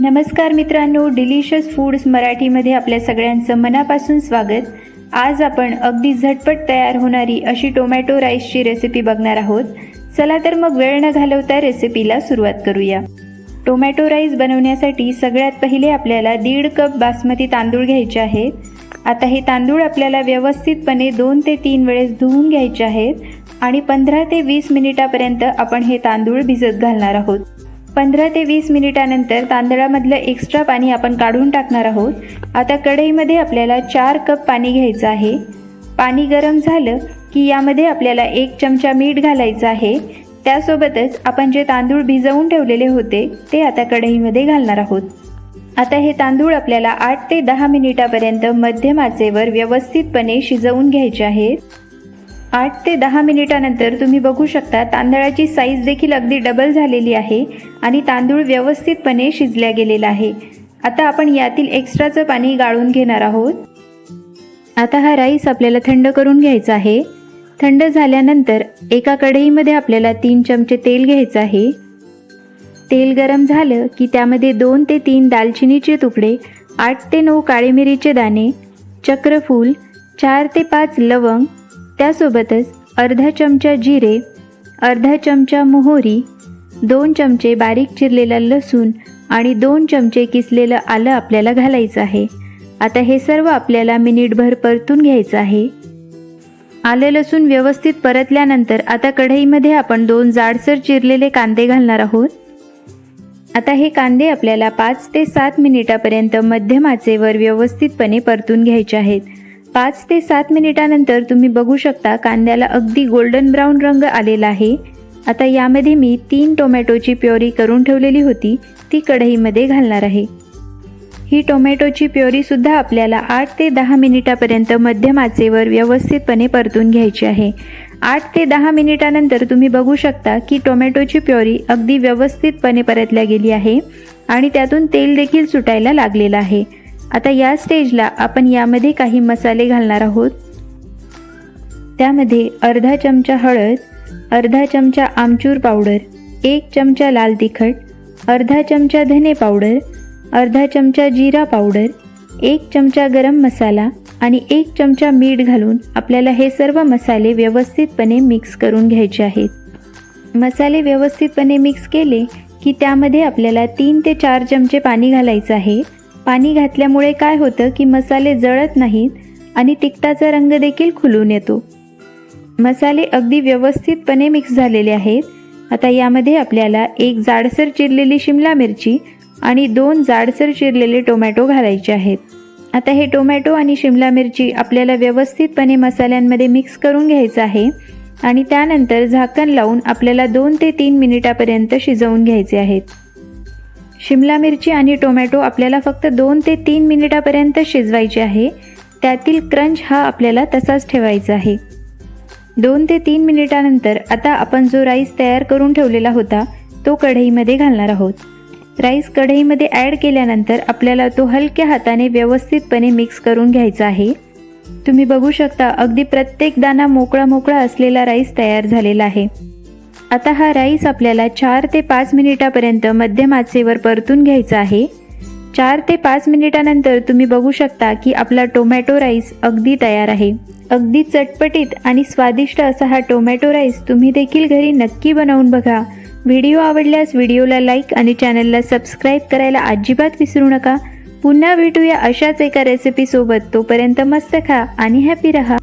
नमस्कार मित्रांनो delicious foods मराठीमध्ये आपल्या सगळ्यांचं मनापासून स्वागत. आज आपण अगदी झटपट तयार होणारी अशी टोमॅटो राईसची रेसिपी बघणार आहोत. चला तर मग वेळ न घालवता रेसिपीला सुरुवात करूया. टोमॅटो राईस बनवण्यासाठी सगळ्यात पहिले आपल्याला दीड कप बासमती तांदूळ घ्यायचे आहेत. आता हे तांदूळ आपल्याला व्यवस्थितपणे दोन ते तीन वेळेस धुवून घ्यायचे आहेत आणि पंधरा ते वीस मिनिटापर्यंत आपण हे तांदूळ भिजत घालणार आहोत. पंधरा ते वीस मिनिटानंतर तांदळामधलं एक्स्ट्रा पाणी आपण काढून टाकणार आहोत. आता कढईमध्ये आपल्याला चार कप पाणी घ्यायचं आहे. पाणी गरम झालं की यामध्ये आपल्याला एक चमचा मीठ घालायचं आहे. त्यासोबतच आपण जे तांदूळ भिजवून ठेवलेले होते ते आता कढईमध्ये घालणार आहोत. आता हे तांदूळ आपल्याला आठ ते दहा मिनिटापर्यंत मध्यम आचेवर व्यवस्थितपणे शिजवून घ्यायचे आहेत. आठ ते दहा मिनिटानंतर तुम्ही बघू शकता तांदळाची साईज देखील अगदी डबल झालेली आहे आणि तांदूळ व्यवस्थितपणे शिजल्या गेलेला आहे. आता आपण यातील एक्स्ट्राचं पाणी गाळून घेणार आहोत. आता हा राईस आपल्याला थंड करून घ्यायचा आहे. थंड झाल्यानंतर एका कढईमध्ये आपल्याला तीन चमचे तेल घ्यायचं आहे. तेल गरम झालं की त्यामध्ये दोन ते तीन दालचिनीचे तुकडे आठ ते नऊ काळी मिरीचे दाणे चक्रफूल चार ते पाच लवंग त्यासोबतच अर्धा चमचा जिरे अर्धा चमचा मोहरी दोन चमचे बारीक चिरलेला लसूण आणि दोन चमचे किसलेलं आलं आपल्याला घालायचं आहे. आता हे सर्व आपल्याला मिनिटभर परतून घ्यायचं आहे. आलं लसूण व्यवस्थित परतल्यानंतर आता कढईमध्ये आपण दोन जाडसर चिरलेले कांदे घालणार आहोत. आता हे कांदे आपल्याला पाच ते सात मिनिटापर्यंत मध्यम आचेवर व्यवस्थितपणे परतून घ्यायचे आहेत. पाच ते सात मिनिटानंतर तुम्ही बघू शकता कांद्याला अगदी गोल्डन ब्राऊन रंग आलेला आहे. आता यामध्ये मी तीन टोमॅटोची प्युरी करून ठेवलेली होती ती कढईमध्ये घालणार आहे. ही टोमॅटोची प्युरीसुद्धा आपल्याला आठ ते दहा मिनिटापर्यंत मध्यम आचेवर व्यवस्थितपणे परतून घ्यायची आहे. आठ ते दहा मिनिटानंतर तुम्ही बघू शकता की टोमॅटोची प्युरी अगदी व्यवस्थितपणे परतल्या गेली आहे आणि त्यातून तेल देखील सुटायला लागलेलं आहे. आता या स्टेजला आपण यामध्ये काही मसाले घालणार आहोत. त्यामध्ये अर्धा चमचा हळद अर्धा चमचा आमचूर पावडर एक चमचा लाल तिखट अर्धा चमचा धने पावडर अर्धा चमचा जिरा पावडर एक चमचा गरम मसाला आणि एक चमचा मीठ घालून आपल्याला हे सर्व मसाले व्यवस्थितपणे मिक्स करून घ्यायचे आहेत. मसाले व्यवस्थितपणे मिक्स केले की त्यामध्ये आपल्याला तीन ते चार चमचे पाणी घालायचं आहे. पाणी घातल्यामुळे काय होतं की मसाले जळत नाहीत आणि तिखटाचा रंग देखील खुलून येतो. मसाले अगदी व्यवस्थितपणे मिक्स झालेले आहेत. आता यामध्ये आपल्याला एक जाडसर चिरलेली शिमला मिरची आणि दोन जाडसर चिरलेले टोमॅटो घालायचे आहेत. आता हे टोमॅटो आणि शिमला मिरची आपल्याला व्यवस्थितपणे मसाल्यांमध्ये मिक्स करून घ्यायचं आहे आणि त्यानंतर झाकण लावून आपल्याला दोन ते तीन मिनिटापर्यंत शिजवून घ्यायचे आहेत. शिमला मिरची आणि टोमॅटो आपल्याला फक्त दोन ते तीन मिनिटापर्यंत शिजवायचे आहे. त्यातील क्रंच हा आपल्याला तसाच ठेवायचा आहे. दोन ते तीन मिनिटानंतर आता आपण जो राईस तयार करून ठेवलेला होता तो कढईमध्ये घालणार आहोत. राईस कढईमध्ये ॲड केल्यानंतर आपल्याला तो हलक्या हाताने व्यवस्थितपणे मिक्स करून घ्यायचा आहे. तुम्ही बघू शकता अगदी प्रत्येक दाना मोकळा मोकळा असलेला राईस तयार झालेला आहे. आता हा राईस आपल्याला चार ते पाच मिनिटापर्यंत मध्यम आचेवर परतून घ्यायचा आहे. चार ते पाच मिनिटानंतर तुम्ही बघू शकता की आपला टोमॅटो राईस अगदी तयार आहे. अगदी चटपटीत आणि स्वादिष्ट असा हा टोमॅटो राईस तुम्ही देखील घरी नक्की बनवून बघा. व्हिडिओ आवडल्यास व्हिडिओला लाईक आणि चॅनलला सबस्क्राईब करायला अजिबात विसरू नका. पुन्हा भेटूया अशाच एका रेसिपीसोबत तोपर्यंत मस्त खा आणि हॅपी रहा.